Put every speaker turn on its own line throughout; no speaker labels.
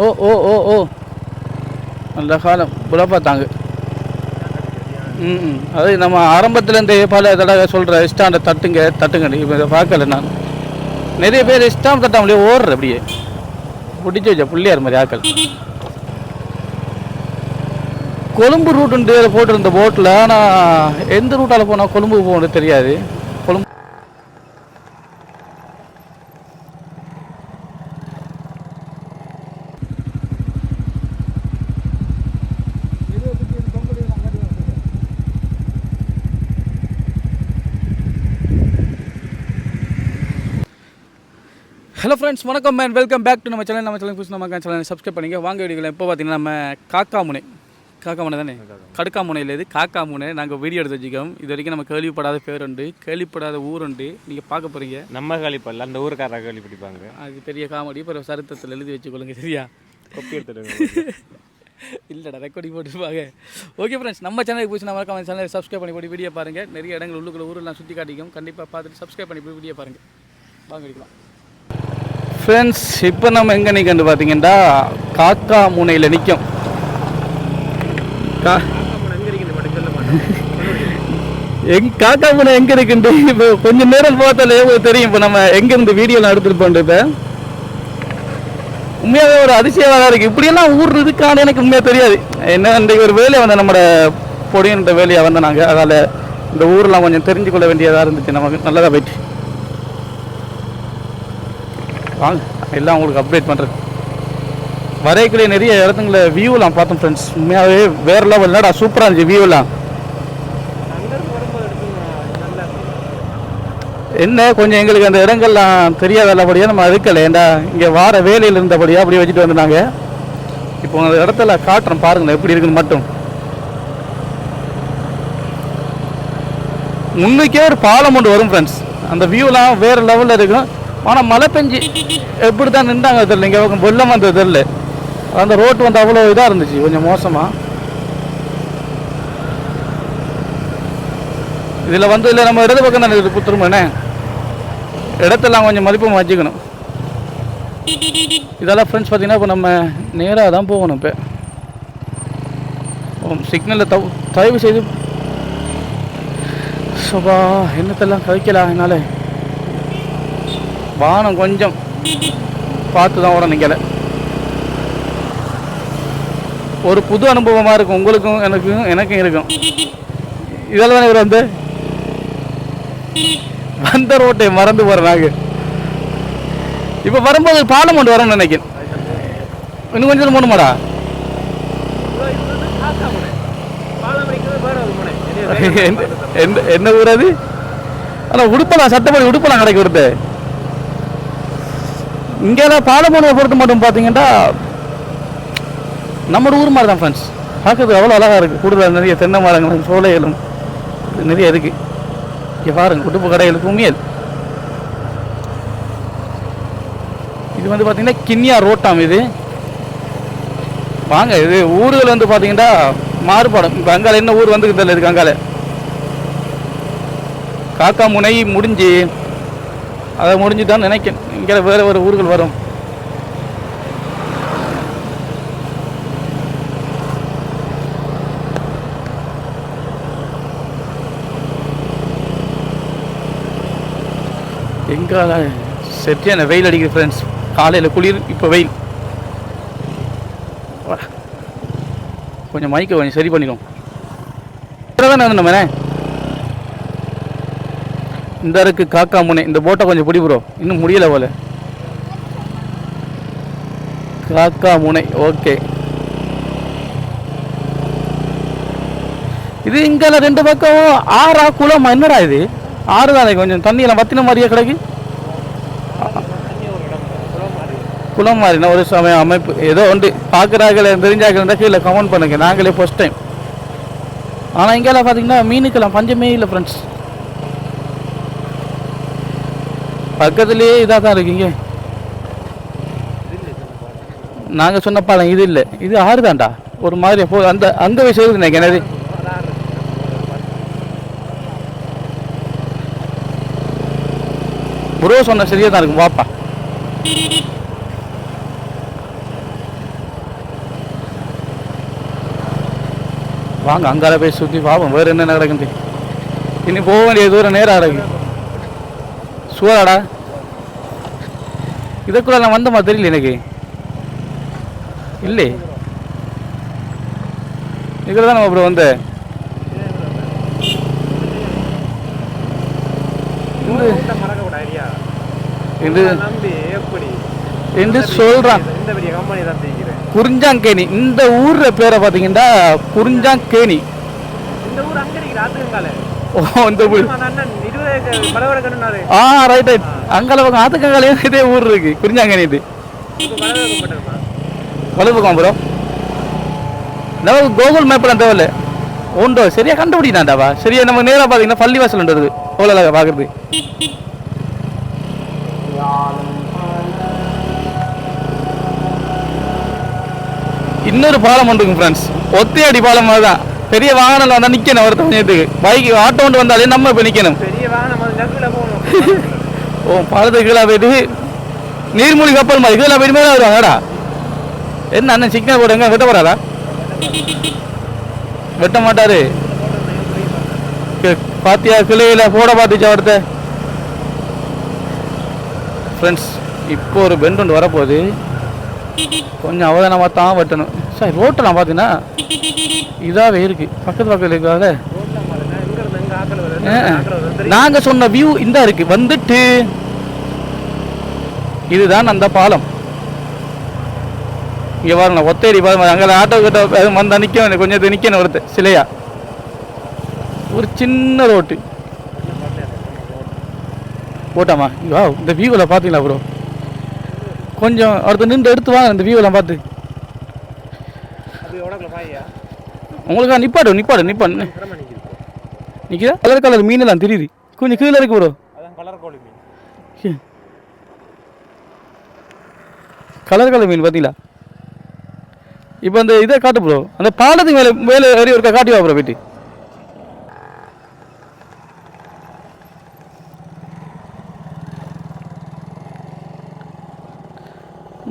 ஓ ஓ ஓ ஓ. நல்ல காலம். புல பார்த்தாங்க. ம் ம். அது நம்ம ஆரம்பத்துலேருந்தே பல தடவை சொல்கிற இஷ்டாண்ட தட்டுங்க தட்டுங்க இப்போ இதை பார்க்கல நான். நிறைய பேர் இஷ்டம் தட்டாமலே ஓடுற அப்படியே. பிடிச்சி வச்ச பிள்ளையார் மாதிரி ஆக்கள் கொழும்பு ரூட்டுன்ட்டு போட்டிருந்த போட்டில் ஆனால் எந்த ரூட்டால் போனால் கொழும்புக்கு போகணும்னு தெரியாது கொழும்பு ஹலோ ஃப்ரெண்ட்ஸ் வணக்கம் மேன் வெல்கம் பேக் டு நம்ம சேனல் நம்ம சேனல் புதுசு நம்ம சேனல் சப்ஸ்கிரைப் பண்ணிங்க. வாங்க வீடியோவில் இப்போ பார்த்தீங்கன்னா நம்ம காக்கா முனை காக்கா முனை தானே கடுக்கா முனையில் இது காக்கா முனை நாங்கள் வீடியோ எடுத்து வச்சுக்கோம் இது வரைக்கும் நம்ம கேள்விப்படாத பேர் உண்டு. கேள்விப்படாத ஊர் உண்டு. நீங்கள் பார்க்க போகிறீங்க
நம்ம கழிப்பல்ல அந்த ஊருக்காரர் கேள்வி பிடிப்பாங்க.
அது பெரிய காமெடி. இப்போ சரித்திரத்தில் எழுதி வச்சுக்கொள்ளுங்க சரியா?
கொப்பி எடுத்துடுங்க
இல்லைடா ரெக்கார்டிங் போட்டுருப்பாங்க. ஓகே ஃப்ரெண்ட்ஸ் நம்ம சேனலுக்கு போய் நம்ம நம்ம சேனலை சப்ஸ்கிரைப் பண்ணி போய் வீடியோ பாருங்கள் நிறைய இடங்கள் உள்ளுக்குள்ள ஊரெல்லாம் சுற்றி காட்டிக்கும். கண்டிப்பாக பார்த்துட்டு சப்ஸ்கிரைப் பண்ணி போய் வீடியோ பாருங்கள் வாங்க அடிக்கலாம் ஃப்ரெண்ட்ஸ் இப்போ நம்ம எங்கே நிற்கண்டு பார்த்தீங்கன்னா காக்கா முனையில் நிற்கும் கா எங் காக்கா முனை எங்கே இருக்குண்டு? இப்போ கொஞ்சம் நேரம் பார்த்தாலே தெரியும். இப்போ நம்ம எங்கேருந்து வீடியோலாம் எடுத்துகிட்டு போன்றது உண்மையாகவே ஒரு அதிசயமாக தான் இருக்குது இப்படியெல்லாம் ஊர் இருக்கான்னு எனக்கு உண்மையாக தெரியாது. என்ன இன்றைக்கு ஒரு வேலையை வந்து நம்மளோட பொடியன்ற வேலையாக வந்த நாங்கள் அதால் இந்த ஊரெலாம் கொஞ்சம் தெரிஞ்சுக்கொள்ள வேண்டியதாக இருந்துச்சு. நமக்கு நல்லதாக போயிட்டு. வாங்க. எல்லாம் உங்களுக்கு அப்டேட் பண்ணுறேன் வரைக்குள்ளே நிறைய இடத்துங்கள வியூலாம் பார்த்தோம் ஃப்ரெண்ட்ஸ் உண்மையாகவே வேறு லெவல் இல்லடா சூப்பராக இருந்துச்சு வியூலாம் என்ன கொஞ்சம் எங்களுக்கு அந்த இடங்கள்லாம் தெரியாத நல்லபடியாக நம்ம இருக்கலை. ஏண்டா இங்கே வார வேலையில் இருந்தபடியாக அப்படி வச்சுட்டு வந்துட்டாங்க இப்போ அந்த இடத்துல காட்டுறோம் பாருங்களேன் எப்படி இருக்குன்னு மட்டும். முன்னுக்கே ஒரு பாலம் ஒன்று வரும் ஃப்ரெண்ட்ஸ் அந்த வியூலாம் வேறு லெவலில் இருக்கும். ஆனால் மழை பெஞ்சு எப்படி தான் நின்றாங்க தெரியல. இங்கே வெள்ளம் வந்தது தெரியல. அந்த ரோட்டு வந்து அவ்வளோ இதாக இருந்துச்சு கொஞ்சம் மோசமாக இதில் வந்து இல்லை நம்ம இடது பக்கம் தானே இருக்குது திரும்பண்ணே இடத்தெல்லாம் கொஞ்சம் மதிப்பு வச்சுக்கணும். இதெல்லாம் ஃப்ரெண்ட்ஸ் பார்த்தீங்கன்னா இப்போ நம்ம நேராக தான் போகணும் இப்போ. சிக்னலில் தவ் தயவு செய்து. சோபா என்னத்தெல்லாம் கவிக்கலாம் என்னால்? வானம் கொஞ்சம் பார்த்து தான் ஓட நிற்கலை ஒரு புது அனுபவமாக இருக்கும். உங்களுக்கும் எனக்கும் எனக்கும் இருக்கும். இதெல்லாம் தானே இவர் வந்து? வந்த ரோட்டை மறந்து போகிறாங்க இப்போ வரும்போது பாலம் கொண்டு வரேன்னு நினைக்கிறேன். இன்னும் கொஞ்சம் போகணுமாடா? என்ன ஊர் அது? ஆனால் உடுப்பலாம் சட்டப்படி உடுப்பலாம் கிடைக்க வருது. இங்கெல்லாம் பாலமூனை பொறுத்த மட்டும் பார்த்தீங்கன்னா நம்ம ஊர் மாதிரி தான் ஃப்ரெண்ட்ஸ் பார்க்கறதுக்கு அவ்வளோ அழகாக இருக்குது கூடுதலாக நிறைய தென்னை மரங்களும் சோலைகளும் நிறைய இருக்குது இங்கே பாருங்கள் உடுப்பு கடைகளுக்கு உண்மையல். இது வந்து பார்த்தீங்கன்னா கிண்ணியா ரோட்டாம் இது. வாங்க இது ஊர்கள் வந்து பார்த்தீங்கன்னா மாறுபாடும். இப்போ அங்கால என்ன ஊர் வந்துக்கிட்டு தெரியல இருக்கு அங்கால. காக்கா முனை முடிஞ்சு அதை முடிஞ்சு தான் நினைக்கேன். இங்கே வேறு வேறு ஊர்கள் வரும். எங்கால செட்டியான வெயில் அடிக்குது ஃப்ரெண்ட்ஸ் காலையில் குளிர் இப்போ வெயில். வா. கொஞ்சம் மைக்கை கொஞ்சம் சரி பண்ணிடும் தானே நம்மனே இந்த இருக்கு காக்கா முனை. இந்த போட்டை கொஞ்சம் பிடி ப்ரோ இன்னும் முடியல போல. காக்கா முனை ஓகே இது இங்கால ரெண்டு பக்கம் ஆறா குளம். என்னடா இது? ஆறு தானே கொஞ்சம். தண்ணியெல்லாம் வத்தின மாதிரியே கிடைக்கு. குளம் மாதிரினா ஒரு சமயம் அமைப்பு. ஏதோ உண்டு பார்க்குறாங்களே தெரிஞ்சாக்கள் இருந்தால் கீழே கமெண்ட் பண்ணுங்க. நாங்களே ஃபஸ்ட் டைம் ஆனால் இங்கெல்லாம் பார்த்தீங்கன்னா மீனுக்கெல்லாம் பஞ்சமே இல்லை ஃப்ரெண்ட்ஸ் பக்கத்துலேயே இதாக தான் இருக்கீங்க. நாங்கள் சொன்ன பாலம் இது இல்லை. இது ஆறு தான்டா ஒரு மாதிரி போ அந்த அந்த போய் சேருது எனக்கு எனது ப்ரோ சொன்ன சரியாக தான் இருக்கும். வாப்பா. வாங்க அங்கால போய் சுற்றி பாவம் வேறு என்ன நடக்குது? இனி போக வேண்டிய தூரம் நேரம் நடக்குது சூறாடா. இதுக்குள்ள நான் வந்தமா தெரியல எனக்கு. இல்லை. இதில் தான் நம்ம அப்புறம் வந்தேன் என்று சொல்கிறான்
இந்த பெரிய கம்பெனி தான் தெரிகிறேன்
குறிஞ்சாங்கேணி. இந்த ஊர்ல பேரை பார்த்தீங்கன்னா குறிஞ்சாங்கேணி.
இந்த ஊர் அங்க
இந்த ஆ ரைட் ரைட் அங்கே பக்கம் ஆத்துக்கங்காலையும் இதே ஊர் இருக்கு. குறிஞ்சாங்கேணி இது. வலுப்புக்கம் ப்ரோ நம்ம கூகுள் தேவையில்ல. உண்டோ? சரியா கண்டுபிடிக்கிறான்டாவா சரியா நம்ம நேராக பார்த்தீங்கன்னா பள்ளிவாசல்ன்றது அவ்வளோ அழகா பார்க்குறது இன்னொரு பாலம் ஒன்றுங்க ஃப்ரெண்ட்ஸ் ஒத்தையடி பாலம் மாதிரி தான் பெரிய வாகனம் வந்தால் நிற்கணும் ஒருத்த நேரத்துக்கு பைக் ஆட்டோ ஒன்று வந்தாலே நம்ம இப்போ நிற்கணும்
பெரிய வாகனம்
ஓ பாலத்துக்கு கீழே போயிட்டு நீர்மூழ்கி கப்பல் மாதிரி கீழே போயிட்டு மேலே வருவாங்கடா என்ன அண்ணன் சிக்னல் போடுங்க வெட்ட போறாரா? வெட்ட மாட்டாரு. பாத்தியா கிளையில போட பார்த்துச்சா ஒருத்த ஃப்ரெண்ட்ஸ் இப்போ ஒரு பெண்ட் ஒன்று வரப்போகுது. கொஞ்சம் அவதானமாக தான் வெட்டணும். சார் ரோட்டெல்லாம் பார்த்தீங்கன்னா இதாகவே இருக்கு. பக்கத்து பக்கத்தில் இருக்காத நாங்க சொன்ன வியூ இந்த இருக்கு. வந்துட்டு இதுதான் அந்த பாலம். இங்க பாருங்க ஒத்தேரி பாருங்க. அங்கே ஆட்டோ கிட்ட வந்தா நிக்க கொஞ்சம் நிக்கணும் ஒருத்தர் சிலையா. ஒரு சின்ன ரோட்டு. போட்டாமா? வா இந்த வியூவில் பார்த்தீங்களா ப்ரோ கொஞ்சம் அடுத்து நின்று எடுத்து வாங்க இந்த வியூவெல்லாம் பார்த்து உங்களுக்கு நிப்பாடு நிப்பாடு நிப்பாடு.
நிற்கிதா
கலர் கலர் மீனெல்லாம் தெரியுது. கொஞ்சம் கீழே இருக்கு ப்ரோ
கலர் மீன்.
கலர் கலர் மீன் பார்த்தீங்களா? இப்போ அந்த இதை காட்டு ப்ரோ அந்த பாலத்துக்கு மேலே மேலே ஏறி ஒருக்கா காட்டி வா ப்ரோ போயிட்டு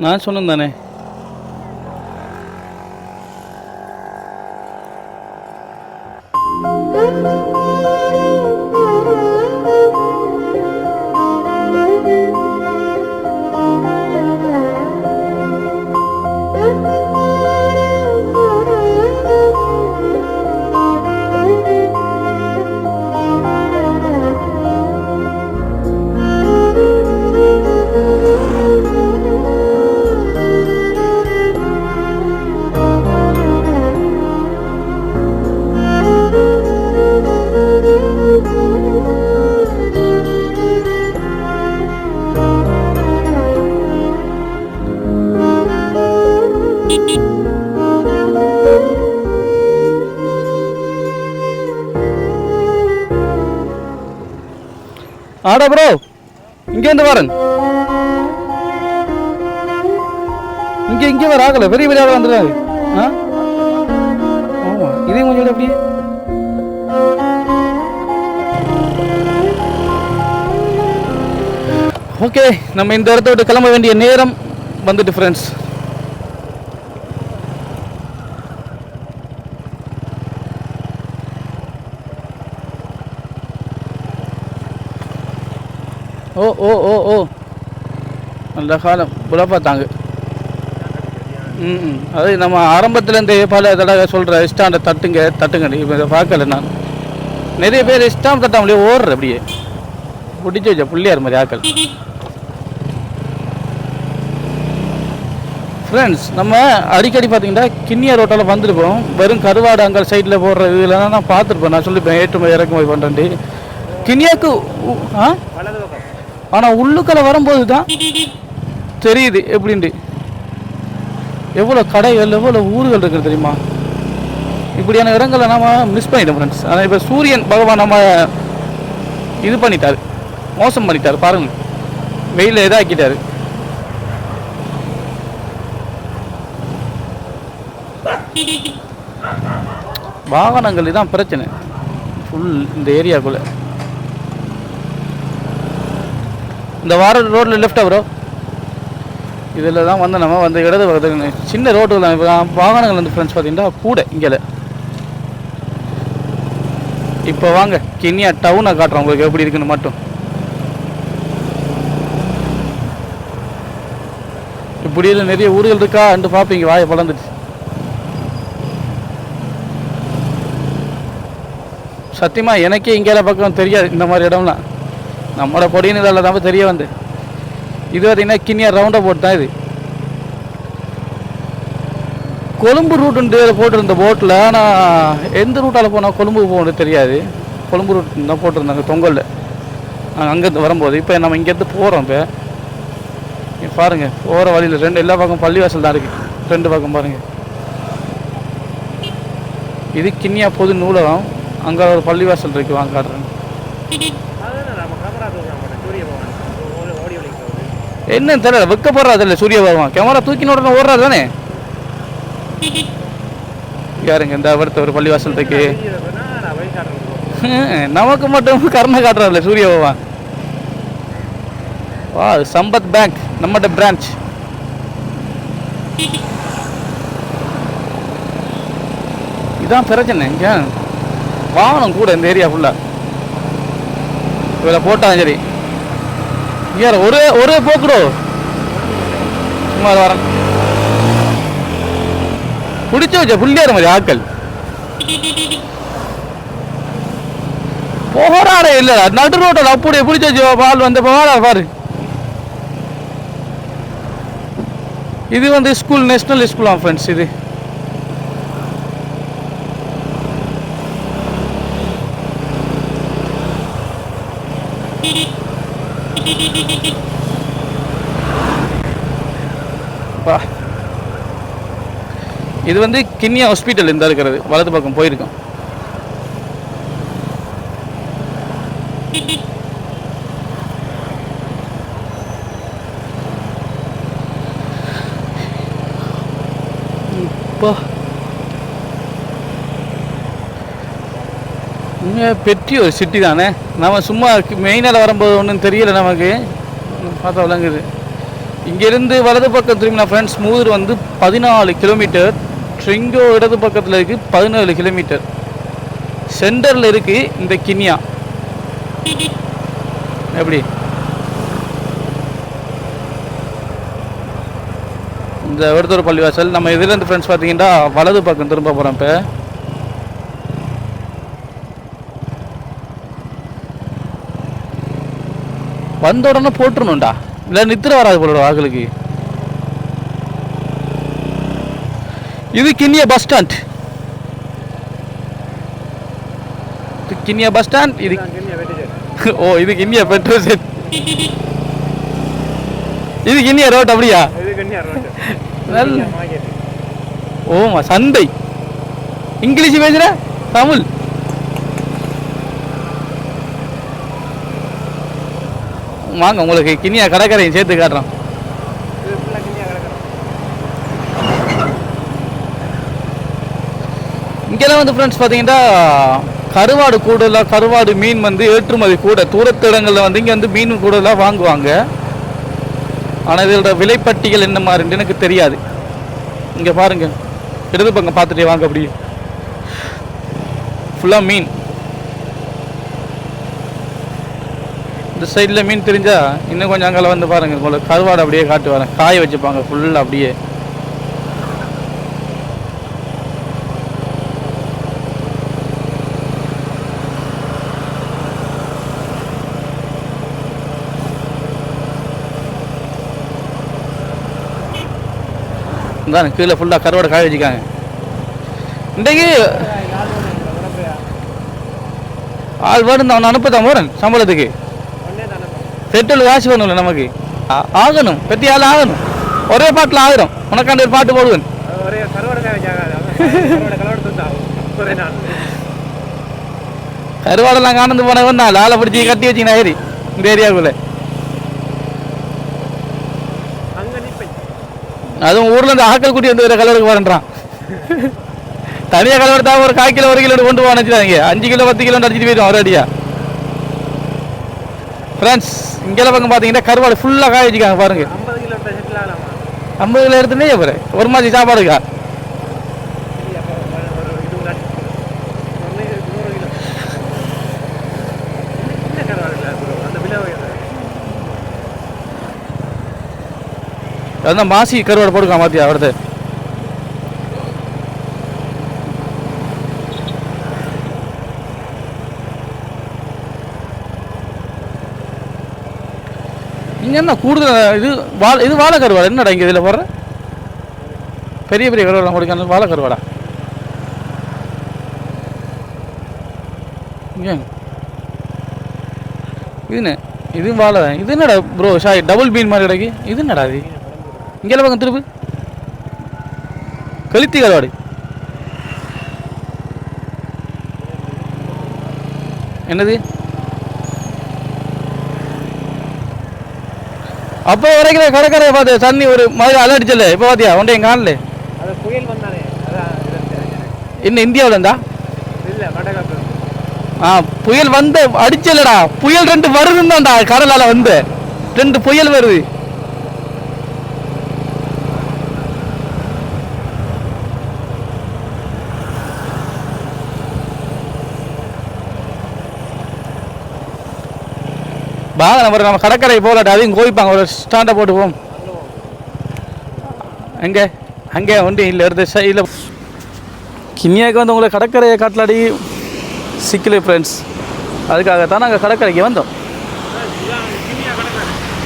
நான் சொன்னேன் தானே. ஆடா ப்ரோ இங்கேருந்து வரேன். இங்கே இங்கே வர ஆகல. பெரிய பெரிய ஆள் வந்துடுறாரு. ஆ? ஆமாம் இதையும் கொஞ்சம் அப்படியே. ஓகே நம்ம இந்த இடத்த விட்டு கிளம்ப வேண்டிய நேரம் வந்துட்டு ஃப்ரெண்ட்ஸ் ஓ ஓ ஓ ஓ நல்ல காலம். புல பார்த்தாங்க. ம். அது நம்ம ஆரம்பத்தில் இந்த பல தடவை சொல்கிற இஷ்டாண்ட தட்டுங்க தட்டுங்க இப்போ இதை பார்க்கல நான். நிறைய பேர் இஷ்டம் தட்டாமலே ஓடுற அப்படியே. பிடிச்சி வச்ச பிள்ளையார் மாதிரி ஆக்கள் ஃப்ரெண்ட்ஸ் நம்ம அடிக்கடி பார்த்தீங்கன்னா கிண்ணியா ரோட்டால் வந்திருப்போம். வெறும் கருவாடு அங்கே சைடில் போடுற இதெல்லாம் நான் பார்த்துருப்பேன். நான் சொல்லிப்பேன் ஏற்றுமதி இறக்குமதி பண்ணுறேன்ட்டு கிண்ணியாக்கு ஆ? ஆனால் உள்ளுக்குள்ள வரும்போது தான் தெரியுது எப்படின்ட்டு. எவ்வளோ கடைகள் எவ்வளோ ஊர்கள் இருக்குது தெரியுமா? இப்படியான இடங்களை நம்ம மிஸ் பண்ணிட்டோம் ஃப்ரெண்ட்ஸ் ஆனால் இப்போ சூரியன் பகவான் நம்ம இது பண்ணிட்டார். மோசம் பண்ணிட்டார் பாருங்கள் வெயில இதாக்கிட்டார். வாகனங்கள் தான் பிரச்சனை. ஃபுல் இந்த ஏரியாக்குள்ளே இந்த வார ரோட்டில் லெஃப்டா ப்ரோ இதில் தான் வந்து நம்ம வந்து இடது பக்கத்தில் சின்ன ரோட்டு தான். இப்போ வாகனங்கள் வந்து ஃப்ரெண்ட்ஸ் பார்த்தீங்கன்னா கூட இங்கே இப்போ வாங்க கிண்ணியா டவுனை காட்டுறோம். உங்களுக்கு எப்படி இருக்குன்னு மட்டும். இப்படி இல்லை நிறைய ஊர்கள் இருக்கா என்று பார்ப்பீங்க வாயை பழந்துட்டு சத்தியமாக எனக்கே இங்கே பக்கம் தெரியாது. இந்த மாதிரி இடம்லாம். நம்மளோட பொடியின் தான் தெரிய வந்து இது பார்த்தீங்கன்னா கிண்ணியா ரவுண்டாக போட்டு தான் இது. கொழும்பு ரூட்டுன்ட்டு போட்டிருந்த போட்டில் ஆனால் எந்த ரூட்டால் போனால் கொழும்பு போகணும் தெரியாது. கொழும்பு ரூட் தான் போட்டிருந்தாங்க தொங்கலில். நாங்கள் அங்கேருந்து வரும்போது இப்போ நம்ம இங்கேருந்து போகிறோம் இப்போ. நீங்கள் பாருங்கள் போகிற வழியில் ரெண்டு எல்லா பக்கம் பள்ளிவாசல் தான் இருக்குது ரெண்டு பக்கம் பாருங்கள் இது கிண்ணியா பொது நூலகம். அங்கே ஒரு பள்ளிவாசல் இருக்குது வாங்க காட்டுறேன்
அதுதான் நம்ம கேமரா தூக்க மாட்டேன் சூரிய பகவான் ஓடி ஓடி ஒளிக்கிறது
என்னன்னு தெரியல வெக்கப்படுறது இல்லை சூரிய பகவான். கேமரா தூக்கின உடனே ஓடுறாரு தானே? யாருங்க இந்த வருத்த ஒரு பள்ளிவாசல் இருக்கு நமக்கு மட்டும் கருணை காட்டுறாருல சூரிய பகவான். வா சம்பத் பேங்க் நம்மகிட்ட பிரான்ச் இதான் பிரச்சனை இங்கே வாகனம் கூட இந்த ஏரியா ஃபுல்லா இதில் போட்டாலும் சரி. இங்கே ஒரே ஒரே போக்குடோ சும்மா வரேன். பிடிச்ச வச்ச புள்ளியார மாதிரி ஆட்கள். போகிறாரே இல்லடா. நடு ரோட்டில் அப்படியே பிடிச்சி வச்சு பால் வந்து போரா பாரு. இது வந்து ஸ்கூல் நேஷ்னல் ஸ்கூல் ஃப்ரெண்ட்ஸ் இது பா இது வந்து கிண்ணியா ஹாஸ்பிட்டல் இந்த இருக்கிறது. வலது பக்கம் போயிருக்கோம். அப்பா பெட்டி ஒரு சிட்டி தானே? நம்ம சும்மா மெயினால் வரும்போது ஒன்றும் தெரியல நமக்கு. பார்த்தா விளங்குது. இங்கேருந்து வலது பக்கம் திரும்பினா ஃப்ரெண்ட்ஸ் மூதூர் வந்து பதினாலு கிலோமீட்டர் ட்ரிங்கோ இடது பக்கத்தில் இருக்குது பதினேழு கிலோமீட்டர் சென்டரில் இருக்குது இந்த கினியா எப்படி? இந்த விடுதூர் பள்ளிவாசல் நம்ம இதுலேருந்து ஃப்ரெண்ட்ஸ் பார்த்தீங்கன்னா வலது பக்கம் திரும்ப போகிறோம் இப்போ. வந்த உடனே போட்டுருணும்டா இல்லை நித்திர வராது போலோட வாக்களுக்கு இது கிண்ணிய பஸ் ஸ்டாண்ட் இது கிண்ணிய பஸ் ஸ்டாண்ட் இது ஓ இது கிண்ணிய பெட்ரோல் செட் இது கிண்ணிய ரோட் அப்படியா? ஓமா சந்தை. இங்கிலீஷ் பேசுற? தமிழ். வாங்க உங்களுக்கு கினியா கடற்கரையும் சேர்த்து காட்டுறோம்
இது ஃபுல்லாக கன்னியா கிடக்கிறோம்
இங்கெல்லாம் வந்து ஃப்ரெண்ட்ஸ் பார்த்தீங்கன்னா கருவாடு கூடலாம் கருவாடு மீன் வந்து ஏற்றுமதி கூட தூரத்து இடங்களில் வந்து இங்கே வந்து மீன் கூடலாம் வாங்குவாங்க. ஆனால் இதோட விலைப்பட்டிகள் என்ன மாதிரின்னு எனக்கு தெரியாது. இங்கே பாருங்க. இடது பக்கம் பார்த்துட்டே வாங்க அப்படியே. ஃபுல்லாக மீன். இந்த சைடில் மீன் தெரிஞ்சால் இன்னும் கொஞ்சம் அங்கே வந்து பாருங்கள் உங்களுக்கு கருவாடு அப்படியே காட்டு வரேன். காய வச்சுப்பாங்க ஃபுல்லாக அப்படியே. தான் கீழே ஃபுல்லாக கருவாடு காய வச்சுக்காங்க இன்றைக்கு ஆள் வேணும் அவன் அனுப்பத்தான் போகிறேன் சம்பளத்துக்கு. செட்டில் காசு வேணும்ல நமக்கு. ஆகணும் பெட்டி ஆள் ஆகணும். ஒரே பாட்டில் ஆயிரும். உனக்காண்ட ஒரு பாட்டு போடுவேன். கருவாடெல்லாம் காணந்து போனவன் நான் ஆளை பிடிச்சி கட்டி வச்சுக்கினா ஏறி இந்த ஏரியாவுக்குள்ள
அங்கே நிற்பேன்
அதுவும் ஊர்ல இருந்து ஆக்கள் கூட்டி வந்து கலருக்கு வரன்றான். தனியாக கலவெடுத்தா ஒரு கால் கிலோ ஒரு கிலோ கொண்டு போக நினச்சிடாங்க அஞ்சு கிலோ பத்து கிலோ அடிச்சிட்டு போயிடும் ஒரு அடியா ஃப்ரெண்ட்ஸ் இங்கெல்லாம் பக்கம் பார்த்தீங்கன்னா கருவாடு ஃபுல்லாக காய வச்சுக்காங்க பாருங்க.
ஐம்பது கிலோ செட்டில் ஆகலாமா
ஐம்பது கிலோ எடுத்துனே போகிறேன் ஒரு மாதிரி சாப்பாடுக்கா
இல்லையா, அப்போ ஒரு ஒரு இது முன்னாடி ஒன்று நூறு கிலோ
அதுதான் மாசி கருவாடை போட்டுக்கலாம் மாத்தியா வருது இங்க என்ன கூடுதல் இது வாழை இது வாழை கருவாடு? என்னடா இங்கே இதில் போடுற? பெரிய பெரிய கருவாடை கொடுக்க வாழை கருவாடா. இங்கே. இதுன்னு இது வாழை. இது என்னடா ப்ரோ ஷாய் டபுள் பீன் மாதிரி கிடைக்கு. இது என்னடா இது இங்கே பக்கம் திருப்பு. கழுத்தி கருவாடு என்னது? அப்போ வரைக்கும் கடற்கரையை பார்த்து தண்ணி ஒரு மாதிரி அலடிச்சல இப்போ பார்த்தியா ஒன்றே என் காணல இன்னும் இந்தியாவில் இருந்தா? ஆ புயல் வந்து அடிச்சலடா புயல் ரெண்டு வருதுந்தான்டா கடலால வந்து. ரெண்டு புயல் வருது. வாங்க நம்ம நம்ம கடற்கரை போகலாட்டா அதையும் கோவிப்பாங்க. ஒரு ஸ்டாண்டை போட்டு எங்கே அங்கே ஒன்று இல்லை எடுத்து இல்லை. கிண்ணியாக்கு வந்து உங்களை கடற்கரையை காட்டலாடி சிக்கலு ஃப்ரெண்ட்ஸ் அதுக்காக தான் நாங்கள் கடற்கரைக்கு வந்தோம்.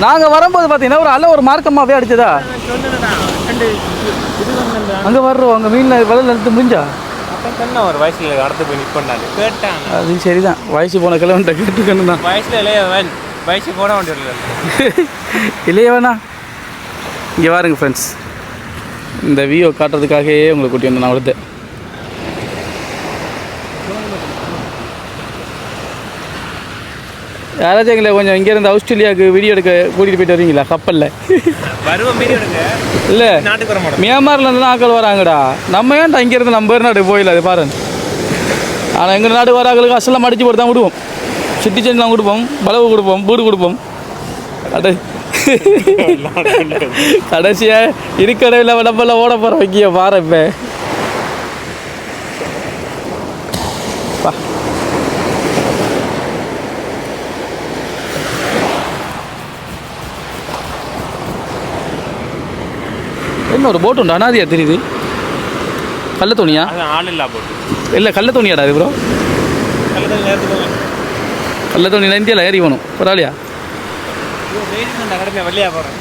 நாங்கள் வரும்போது பார்த்தீங்கன்னா ஒரு அல்ல ஒரு மார்க்கமாகவே அடிச்சதா? அங்கே வர்றோம். அங்கே மீனில் வெள்ளம் எடுத்து முடிஞ்சா
ஒரு வயசுல கடத்து போய் கேட்டான்
அது சரிதான். வயசு போன கிழவன்ட்ட கேட்டுக்கணும் தான்
வயசுல இளையவன் வயசு போட வேண்டியது
இல்லையே வேணா இங்கே பாருங்க ஃப்ரெண்ட்ஸ் இந்த வியூ காட்டுறதுக்காகவே உங்களை கூட்டி வந்தேன் நான் வருது யாராச்சும் எங்களை கொஞ்சம் இங்கேருந்து ஆஸ்திரேலியாவுக்கு வீடியோ எடுக்க கூட்டிகிட்டு போயிட்டு வரீங்களா கப்பலில்
வருவ மீறி எடுங்க
இல்லை
நாட்டுக்கு
மியான்மர்ல இருந்து ஆட்கள் வராங்கடா நம்ம ஏன்டா இங்கேருந்து நம்ம பேர் நாடு போயிடல அது பாருங்க ஆனால் எங்கள் நாடு வர ஆட்களுக்கு அசலாம் அடிச்சு போட்டு தான் விடுவோம் சிட்டிசன்லாம் கொடுப்போம் பலவு கொடுப்போம் வீடு கொடுப்போம். அட. கடைசியாக இருக்கடையில் விளம்பெல்லாம் ஓட போகிற வைக்கிய பாரு இப்போ. என்ன ஒரு போட்டு உண்டு? அனாதியா தெரியுது. கள்ள துணியா?
ஆள் இல்லா போட்டு
இல்லை கள்ள துணியாடா அது ப்ரோ
கல்லத்தில் நேரத்துக்கு
கள்ள துணியில் இந்தியாவில் ஏறி போகணும் பரவாயில்லையா
வெயில் கடமையாக வெள்ளையா போகிறேன்